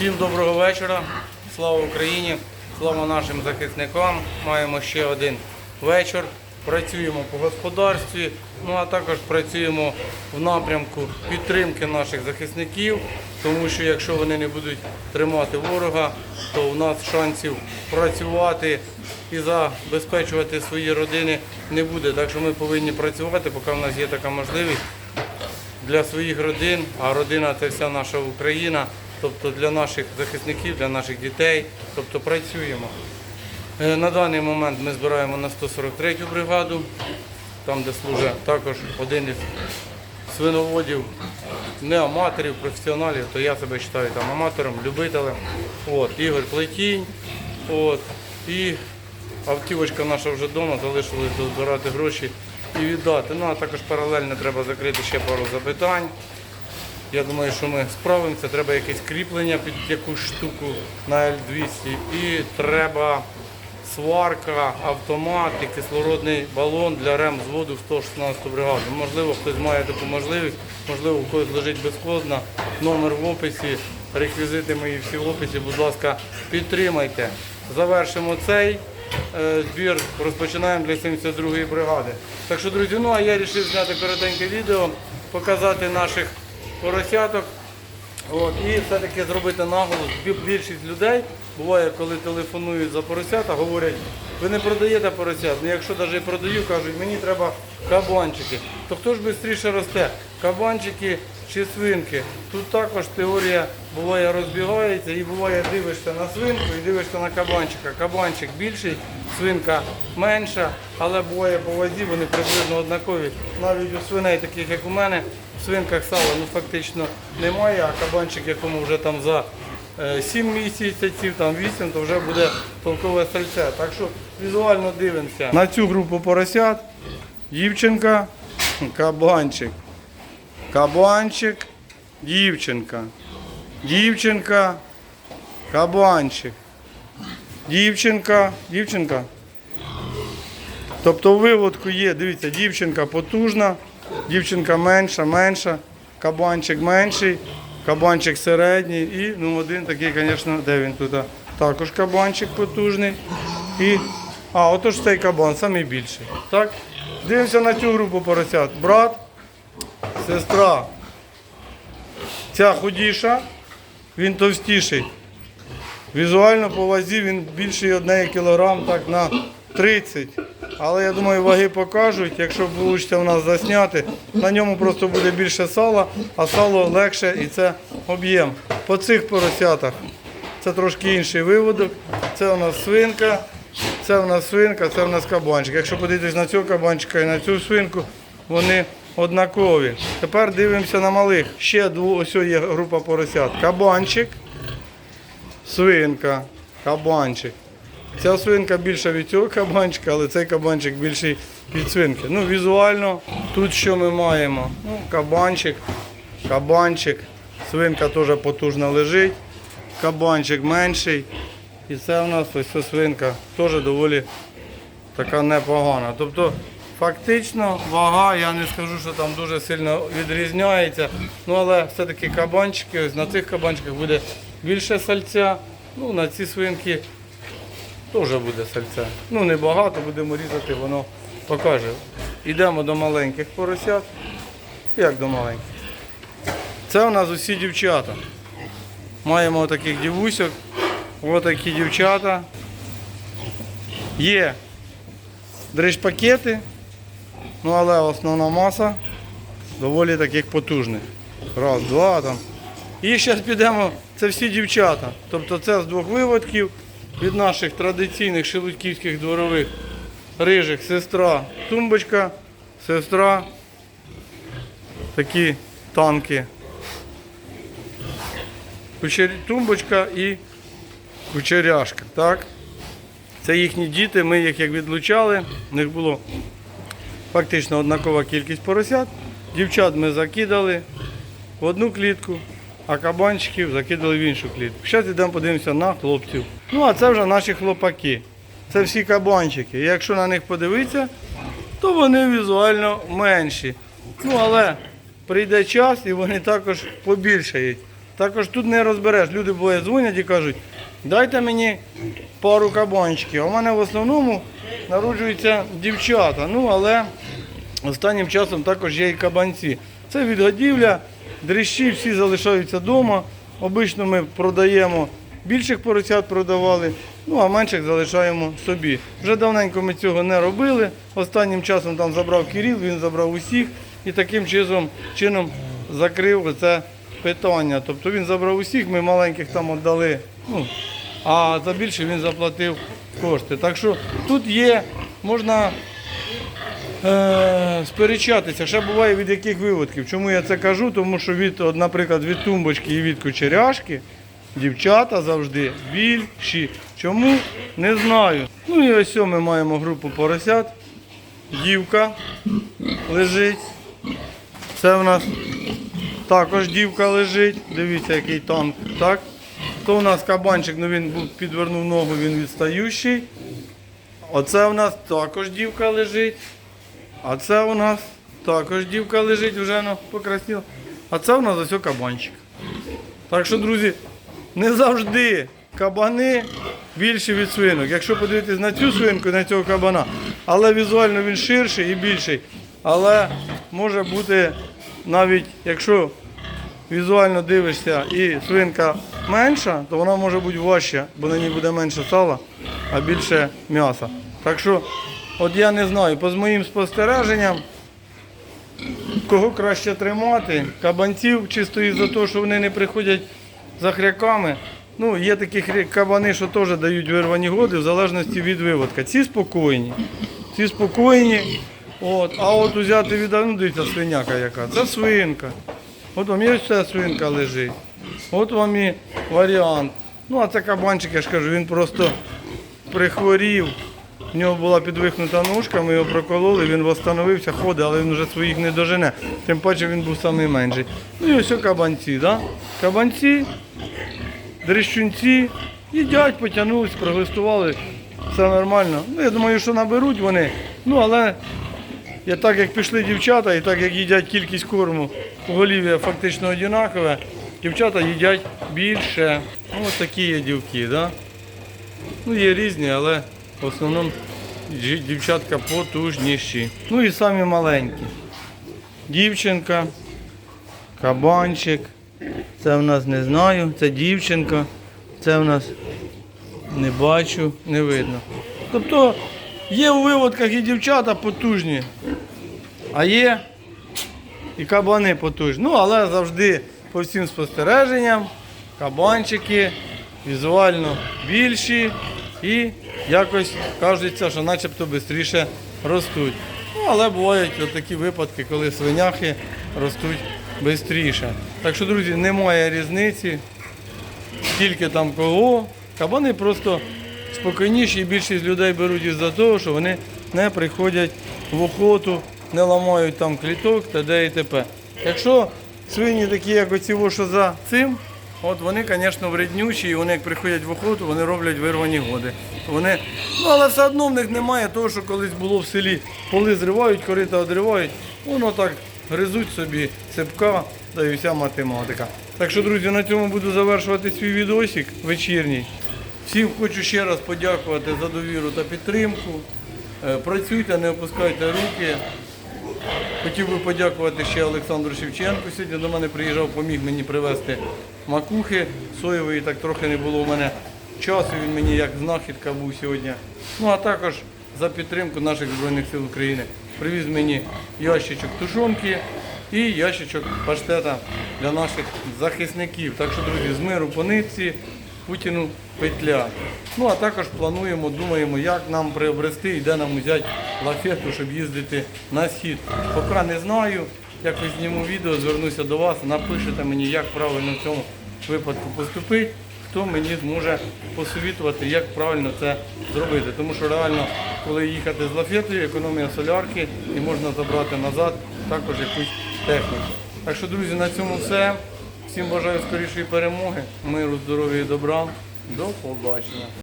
Всім доброго вечора. Слава Україні, слава нашим захисникам. Маємо ще один вечір. Працюємо по господарстві, ну а також працюємо в напрямку підтримки наших захисників, тому що якщо вони не будуть тримати ворога, то у нас шансів працювати і забезпечувати свої родини не буде. Так що ми повинні працювати, поки в нас є така можливість для своїх родин, а родина це вся наша Україна, тобто для наших захисників, для наших дітей, тобто працюємо. Е, На даний момент ми збираємо на 143-ю бригаду, там де служить також один із свиноводів, не аматорів, професіоналів, то я себе вважаю там аматором, любителем. От, Ігор Плетінь. От, і автівочка наша вже вдома, залишилось дозбирати гроші і віддати. Ну а також паралельно треба закрити ще пару запитань. Я думаю, що ми справимося. Треба якесь кріплення під якусь штуку на L200 і треба сварка, автомат і кислородний балон для ремзводу в 116 бригаду. Можливо, хтось має таку можливість, можливо, у когось лежить безкладно. Номер в описі, реквізити мої всі в описі, будь ласка, підтримайте. Завершимо цей е, збір, розпочинаємо для 72-ї бригади. Так що, друзі, ну а я вирішив зняти коротеньке відео, показати наших поросяток. От, і все-таки зробити наголос. Більшість людей буває, коли телефонують за поросята, говорять, ви не продаєте поросят. Ну якщо навіть продаю, кажуть, мені треба кабанчики. То хто ж швидше росте? Кабанчики чи свинки? Тут також теорія буває розбігається і буває дивишся на свинку і дивишся на кабанчика. Кабанчик більший, свинка менша, але буває по вазі, вони приблизно однакові. Навіть у свиней, таких як у мене, в свинках сала ну, фактично немає, а кабанчик, якому вже там за 7 місяців, там 8, то вже буде толкове сальце. Так що візуально дивимося. На цю групу поросят дівчинка, кабанчик. Кабанчик, дівчинка. Дівчинка, кабанчик. Дівчинка, дівчинка. Тобто виводку є, дивіться, дівчинка потужна, дівчинка менша, менша, кабанчик менший, кабанчик середній і ну, один такий, звісно, де він тут? Також кабанчик потужний. І, а, отож цей кабан, найбільший. Так? Дивимося на цю групу поросят. Брат, сестра. Ця худіша, він товстіший. Візуально по вазі він більший 1 кілограм так на 30. Але я думаю, ваги покажуть. Якщо вийде у нас засняти, на ньому просто буде більше сала, а сало легше і це об'єм. По цих поросятах це трошки інший виводок. Це у нас свинка, це у нас свинка, це у нас кабанчик. Якщо подивитись на цього кабанчика і на цю свинку, вони однакові. Тепер дивимося на малих. Ще дву, ось є група поросят. Кабанчик свинка, кабанчик. Ця свинка більша від цього кабанчика, але цей кабанчик більший від свинки. Ну, візуально, тут що ми маємо? Ну, кабанчик, кабанчик, свинка теж потужно лежить, кабанчик менший. І це у нас ось ця свинка теж доволі така непогана. Тобто, фактично, вага, я не скажу, що там дуже сильно відрізняється. Ну, але все-таки кабанчики, ось на цих кабанчиках буде більше сальця. Ну, на ці свинки теж буде сальця. Ну, небагато, будемо різати, воно покаже. Йдемо до маленьких поросят. Як до маленьких? Це у нас усі дівчата. Маємо таких дівусьок. Отакі дівчата. Є дриж-пакети, ну але основна маса доволі таких потужних. Раз, два там. І зараз підемо, це всі дівчата. Тобто це з двох виводків від наших традиційних шелудьківських дворових рижих сестра тумбочка, сестра, такі танки. Тумбочка і кучеряшка. Так? Це їхні діти, ми їх як відлучали, в них було фактично однакова кількість поросят. Дівчат ми закидали в одну клітку, а кабанчиків закидали в іншу клітку. Зараз йдемо подивимося на хлопців. Ну, а це вже наші хлопаки. Це всі кабанчики. І Якщо на них подивитися, то вони візуально менші. Ну, але прийде час і вони також побільшають. Також тут не розбереш. Люди буває дзвонять і кажуть, дайте мені пару кабанчиків. В мене в основному народжуються дівчата. Ну, але останнім часом також є і кабанці. Це відгодівля, дріщі всі залишаються вдома. Обично ми продаємо більших поросят продавали, ну а менших залишаємо собі. Вже давненько ми цього не робили. Останнім часом там забрав Кирил, він забрав усіх і таким чином, чином закрив це питання. Тобто він забрав усіх, ми маленьких там віддали. Ну, а за більше він заплатив кошти. Так що тут є, можна е, сперечатися. Ще буває від яких виводків. Чому я це кажу? Тому що від, от, наприклад, від тумбочки і від кучеряшки дівчата завжди більші. Чому? Не знаю. Ну і ось ми маємо групу поросят. Дівка лежить. Це в нас також дівка лежить. Дивіться, який танк. Так? То у нас кабанчик, ну він підвернув ногу, він відстаючий. Оце у нас також дівка лежить. А це у нас також дівка лежить, вже ну, покрасніла. А це у нас ось кабанчик. Так що, друзі, не завжди кабани більші від свинок. Якщо подивитись на цю свинку, на цього кабана, але візуально він ширший і більший. Але може бути навіть, якщо візуально дивишся і свинка менша, то вона може бути важча, бо на ній буде менше сала, а більше м'яса. Так що, от я не знаю, по моїм спостереженням, кого краще тримати, кабанців, чисто із-за того, що вони не приходять за хряками. Ну, є такі кабани, що теж дають вирвані годи в залежності від виводка. Ці спокійні. Ці спокійні. От. А от взяти від ну, дивіться, свиняка яка. Це свинка. От вам ось ця свинка лежить. От вам і варіант. Ну, а це кабанчик, я ж кажу, він просто прихворів. В нього була підвихнута ножка, ми його прокололи, він встановився, ходить, але він вже своїх не дожене. Тим паче він був найменший. Ну і ось кабанці, да? Кабанці, дрищунці, їдять, потягнулись, проглистували, все нормально. Ну, я думаю, що наберуть вони. Ну, але я так як пішли дівчата, і так як їдять кількість корму, поголів'я фактично однакове, дівчата їдять більше. Ну, ось такі є дівки, да? Ну, є різні, але в основному дівчатка потужніші. Ну і самі маленькі. Дівчинка, кабанчик. Це в нас не знаю, це дівчинка, це в нас не бачу, не видно. Тобто є у виводках і дівчата потужні, а є і кабани потужні. Ну, але завжди по всім спостереженням кабанчики візуально більші і якось кажеться, що начебто швидше ростуть. Ну, але бувають такі випадки, коли свиняхи ростуть швидше. Так що, друзі, немає різниці, скільки там кого. Кабани просто спокійніші і більшість людей беруть із-за того, що вони не приходять в охоту, не ламають там кліток та де і т.п. Якщо свині такі, як оці, що за цим, от вони, звісно, вреднючі, і вони як приходять в охоту, вони роблять вирвані годи. Вони, ну, але все одно в них немає того, що колись було в селі. Поли зривають, корита одривають, воно так гризуть собі цепка, та й вся математика. Так що, друзі, на цьому буду завершувати свій відосик вечірній. Всім хочу ще раз подякувати за довіру та підтримку. Е, Працюйте, не опускайте руки. Хотів би подякувати ще Олександру Шевченку. Сьогодні до мене приїжджав, поміг мені привезти макухи соєвої, так трохи не було у мене часу. Він мені як знахідка був сьогодні. Ну а також за підтримку наших Збройних сил України. Привіз мені ящичок тушонки і ящичок паштета для наших захисників. Так що, друзі, з миру по нитці. Путіну петля. Ну а також плануємо, думаємо, як нам приобрести і де нам взяти лафету, щоб їздити на схід. Поки не знаю, якось зніму відео, звернуся до вас, напишете мені, як правильно в цьому випадку поступити, хто мені зможе посовітувати, як правильно це зробити. Тому що реально, коли їхати з лафетою, економія солярки і можна забрати назад також якусь техніку. Так що, друзі, на цьому все. Всім бажаю скорішої перемоги, миру, здоров'я і добра. До побачення.